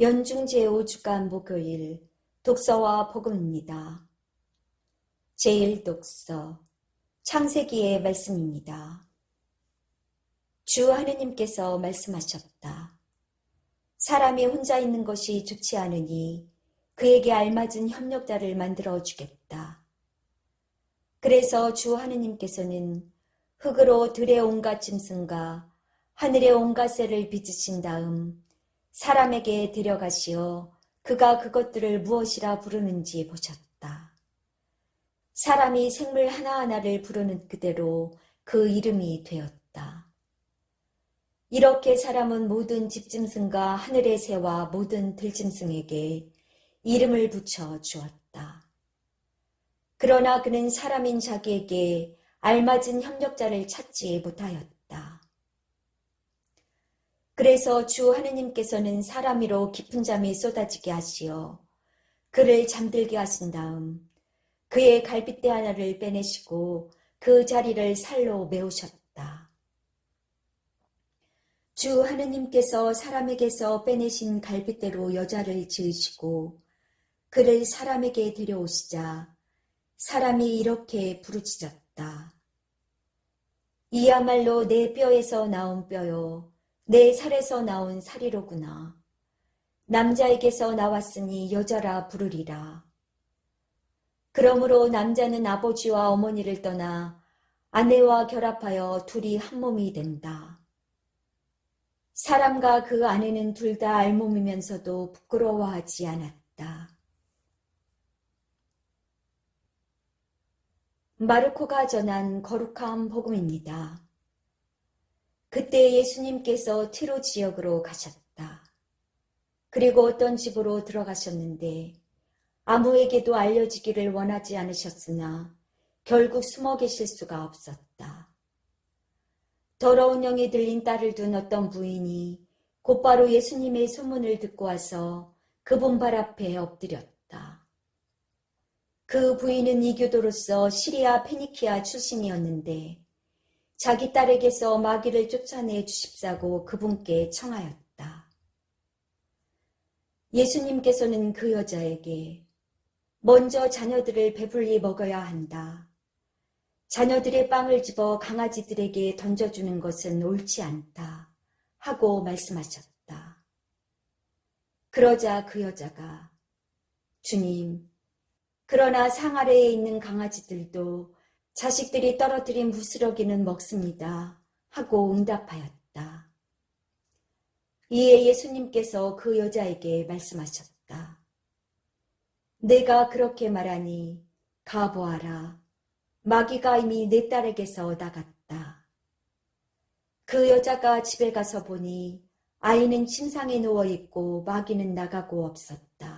연중 제5주간 목요일 독서와 복음입니다. 제1독서 창세기의 말씀입니다. 주 하느님께서 말씀하셨다. 사람이 혼자 있는 것이 좋지 않으니 그에게 알맞은 협력자를 만들어 주겠다. 그래서 주 하느님께서는 흙으로 들의 온갖 짐승과 하늘의 온갖 새를 빚으신 다음 사람에게 데려가시어 그가 그것들을 무엇이라 부르는지 보셨다. 사람이 생물 하나하나를 부르는 그대로 그 이름이 되었다. 이렇게 사람은 모든 집짐승과 하늘의 새와 모든 들짐승에게 이름을 붙여 주었다. 그러나 그는 사람인 자기에게 알맞은 협력자를 찾지 못하였다. 그래서 주 하느님께서는 사람 위로 깊은 잠이 쏟아지게 하시어 그를 잠들게 하신 다음 그의 갈빗대 하나를 빼내시고 그 자리를 살로 메우셨다. 주 하느님께서 사람에게서 빼내신 갈빗대로 여자를 지으시고 그를 사람에게 데려오시자 사람이 이렇게 부르짖었다. 이야말로 내 뼈에서 나온 뼈요, 내 살에서 나온 살이로구나. 남자에게서 나왔으니 여자라 부르리라. 그러므로 남자는 아버지와 어머니를 떠나 아내와 결합하여 둘이 한 몸이 된다. 사람과 그 아내는 둘 다 알몸이면서도 부끄러워하지 않았다. 마르코가 전한 거룩한 복음입니다. 그때 예수님께서 티로 지역으로 가셨다. 그리고 어떤 집으로 들어가셨는데 아무에게도 알려지기를 원하지 않으셨으나 결국 숨어 계실 수가 없었다. 더러운 영이 들린 딸을 둔 어떤 부인이 곧바로 예수님의 소문을 듣고 와서 그분 발 앞에 엎드렸다. 그 부인은 이교도로서 시리아 페니키아 출신이었는데 자기 딸에게서 마귀를 쫓아내 주십사고 그분께 청하였다. 예수님께서는 그 여자에게 먼저 자녀들을 배불리 먹어야 한다. 자녀들의 빵을 집어 강아지들에게 던져주는 것은 옳지 않다. 하고 말씀하셨다. 그러자 그 여자가 주님, 그러나 상 아래에 있는 강아지들도 자식들이 떨어뜨린 부스러기는 먹습니다. 하고 응답하였다. 이에 예수님께서 그 여자에게 말씀하셨다. 내가 그렇게 말하니 가보아라. 마귀가 이미 내 딸에게서 나갔다. 그 여자가 집에 가서 보니 아이는 침상에 누워 있고 마귀는 나가고 없었다.